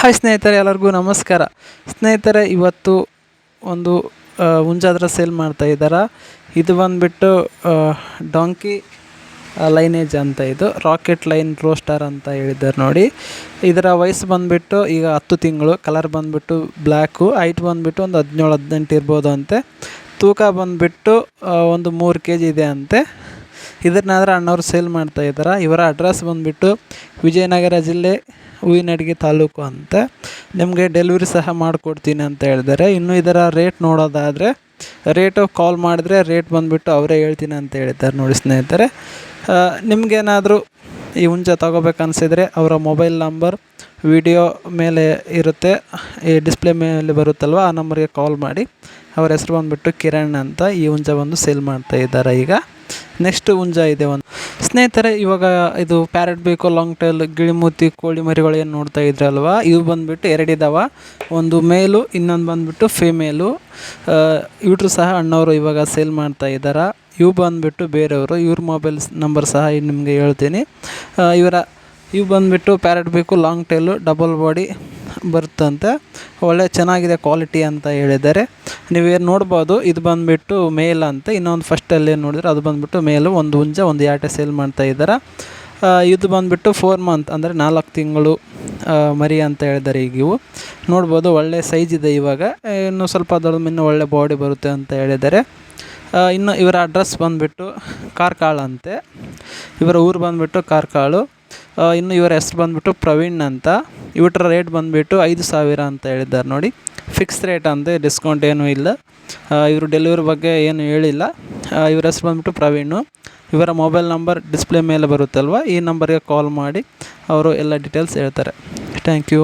Hi ಸ್ನೇಹಿತರೆ, ಎಲ್ಲರಿಗೂ ನಮಸ್ಕಾರ. ಸ್ನೇಹಿತರೆ, ಇವತ್ತು ಒಂದು ಹುಂಜಾದ್ರ ಸೇಲ್ ಮಾಡ್ತಾ ಇದ್ದಾರೆ? ಇದು ಬಂದುಬಿಟ್ಟು ಡಾಂಕಿ ಲೈನೇಜ್ ಅಂತ ಇದು. ರಾಕೆಟ್ ಲೈನ್ ರೋಸ್ಟರ್ ಅಂತ ಹೇಳಿದ್ದಾರೆ ನೋಡಿ. ಇದರ ವಯಸ್ಸು ಬಂದುಬಿಟ್ಟು ಈಗ ಹತ್ತು ತಿಂಗಳು ಕಲರ್ ಬಂದುಬಿಟ್ಟು ಬ್ಲ್ಯಾಕು ಹೈಟ್ ಬಂದುಬಿಟ್ಟು ಒಂದು ಹದಿನೇಳು, ಹದಿನೆಂಟು ಇರ್ಬೋದು ಅಂತೆ. ತೂಕ ಬಂದುಬಿಟ್ಟು ಒಂದು ಮೂರು ಕೆ ಜಿ ಇದೆ ಅಂತೆ. ಇದನ್ನಾದ್ರೆ ಅಣ್ಣವ್ರು ಸೇಲ್ ಮಾಡ್ತಾ ಇದ್ದಾರೆ? ಇವರ ಅಡ್ರೆಸ್ ಬಂದುಬಿಟ್ಟು ವಿಜಯನಗರ ಜಿಲ್ಲೆ ಹೂವಿನಡ್ಗೆ ತಾಲೂಕು ಅಂತ. ನಿಮಗೆ ಡೆಲಿವರಿ ಸಹ ಮಾಡಿಕೊಡ್ತೀನಿ ಅಂತ ಹೇಳಿದ್ದಾರೆ. ಇನ್ನು ಇದರ ರೇಟ್ ನೋಡೋದಾದರೆ ರೇಟು ಕಾಲ್ ಮಾಡಿದ್ರೆ ರೇಟ್ ಬಂದುಬಿಟ್ಟು ಅವರೇ ಹೇಳ್ತೀನಿ ಅಂತ ಹೇಳಿದ್ದಾರೆ ನೋಡಿ ಸ್ನೇಹಿತರೆ. ನಿಮಗೇನಾದರೂ ಈ ಹುಂಜ ತಗೋಬೇಕನ್ಸಿದ್ರೆ ಅವರ ಮೊಬೈಲ್ ನಂಬರ್ ವಿಡಿಯೋ ಮೇಲೆ ಇರುತ್ತೆ. ಈ ಡಿಸ್ಪ್ಲೇ ಮೇಲೆ ಬರುತ್ತಲ್ವ? ಆ ನಂಬರ್ಗೆ ಕಾಲ್ ಮಾಡಿ. ಅವರ ಹೆಸರು ಬಂದುಬಿಟ್ಟು ಕಿರಣ್ ಅಂತ ಈ ಹುಂಜ ಬಂದು ಸೇಲ್ ಮಾಡ್ತಾ ಇದ್ದಾರೆ ಈಗ. ನೆಕ್ಸ್ಟ್ ಹುಂಜ ಇದೆ ಒಂದು. ಸ್ನೇಹಿತರೆ, ಇವಾಗ ಇದು ಪ್ಯಾರೆಟ್ ಬೇಕು ಲಾಂಗ್ ಟೈಲ್ ಗಿಳಿಮೂತಿ, ಕೋಳಿ ಮರಿಗಳು ಏನು ನೋಡ್ತಾ ಇದ್ರಲ್ವ ಇವು ಬಂದುಬಿಟ್ಟು ಎರಡಿದಾವ ಒಂದು ಮೇಲು, ಇನ್ನೊಂದು ಬಂದುಬಿಟ್ಟು ಫಿಮೇಲು ಇವ್ರು ಸಹ ಅಣ್ಣವರು ಇವಾಗ ಸೇಲ್ ಮಾಡ್ತಾ ಇದ್ದಾರೆ. ಇವು ಬಂದುಬಿಟ್ಟು ಬೇರೆಯವರು. ಇವ್ರ ಮೊಬೈಲ್ ನಂಬರ್ ಸಹ ನಿಮಗೆ ಹೇಳ್ತೀನಿ. ಇವರ, ಇವು ಬಂದುಬಿಟ್ಟು ಪ್ಯಾರೆಟ್ ಬೇಕು ಲಾಂಗ್ ಟೈಲು ಡಬಲ್ ಬಾಡಿ ಬರುತ್ತಂತೆ. ಒಳ್ಳೆ ಚೆನ್ನಾಗಿದೆ ಕ್ವಾಲಿಟಿ ಅಂತ ಹೇಳಿದ್ದಾರೆ. ನೀವೇನು ನೋಡ್ಬೋದು, ಇದು ಬಂದುಬಿಟ್ಟು ಮೇಲ್ ಅಂತ. ಇನ್ನೊಂದು ಫಸ್ಟಲ್ಲಿ ಏನು ನೋಡಿದ್ರೆ ಅದು ಬಂದುಬಿಟ್ಟು ಮೇಲು. ಒಂದು ಹುಂಜ, ಒಂದು ಯಾಟೆ ಸೇಲ್ ಮಾಡ್ತಾ ಇದ್ದಾರೆ. ಇದು ಬಂದುಬಿಟ್ಟು ಫೋರ್ ಮಂತ್ ಅಂದರೆ ನಾಲ್ಕು ತಿಂಗಳು ಮರಿ ಅಂತ ಹೇಳಿದ್ದಾರೆ ಈಗ ಇವು. ನೋಡ್ಬೋದು ಒಳ್ಳೆ ಸೈಜ್ ಇದೆ ಇವಾಗ. ಇನ್ನು ಸ್ವಲ್ಪ ದೊಡ್ಡ ಇನ್ನೂ ಒಳ್ಳೆ ಬಾಡಿ ಬರುತ್ತೆ ಅಂತ ಹೇಳಿದ್ದಾರೆ. ಇನ್ನು ಇವರ ಅಡ್ರೆಸ್ ಬಂದುಬಿಟ್ಟು ಕಾರ್ಕಾಳು ಅಂತೆ. ಇವರ ಊರು ಬಂದುಬಿಟ್ಟು ಕಾರ್ಕಾಳು. ಇನ್ನು ಇವರ ಹೆಸ್ರು ಬಂದುಬಿಟ್ಟು ಪ್ರವೀಣ್ ಅಂತ. ಇವಟ್ರ ರೇಟ್ ಬಂದುಬಿಟ್ಟು ಐದು ಸಾವಿರ ಅಂತ ಹೇಳಿದ್ದಾರೆ ನೋಡಿ. ಫಿಕ್ಸ್ ರೇಟ್ ಅಂತೆ ಡಿಸ್ಕೌಂಟ್ ಏನೂ ಇಲ್ಲ. ಇವರು ಡೆಲಿವರಿ ಬಗ್ಗೆ ಏನು ಹೇಳಿಲ್ಲ. ಇವರ ಹೆಸ್ರು ಬಂದುಬಿಟ್ಟು ಪ್ರವೀಣು. ಇವರ ಮೊಬೈಲ್ ನಂಬರ್ ಡಿಸ್ಪ್ಲೇ ಮೇಲೆ ಬರುತ್ತಲ್ವ? ಈ ನಂಬರ್ಗೆ ಕಾಲ್ ಮಾಡಿ, ಅವರು ಎಲ್ಲ ಡೀಟೇಲ್ಸ್ ಹೇಳ್ತಾರೆ. Thank you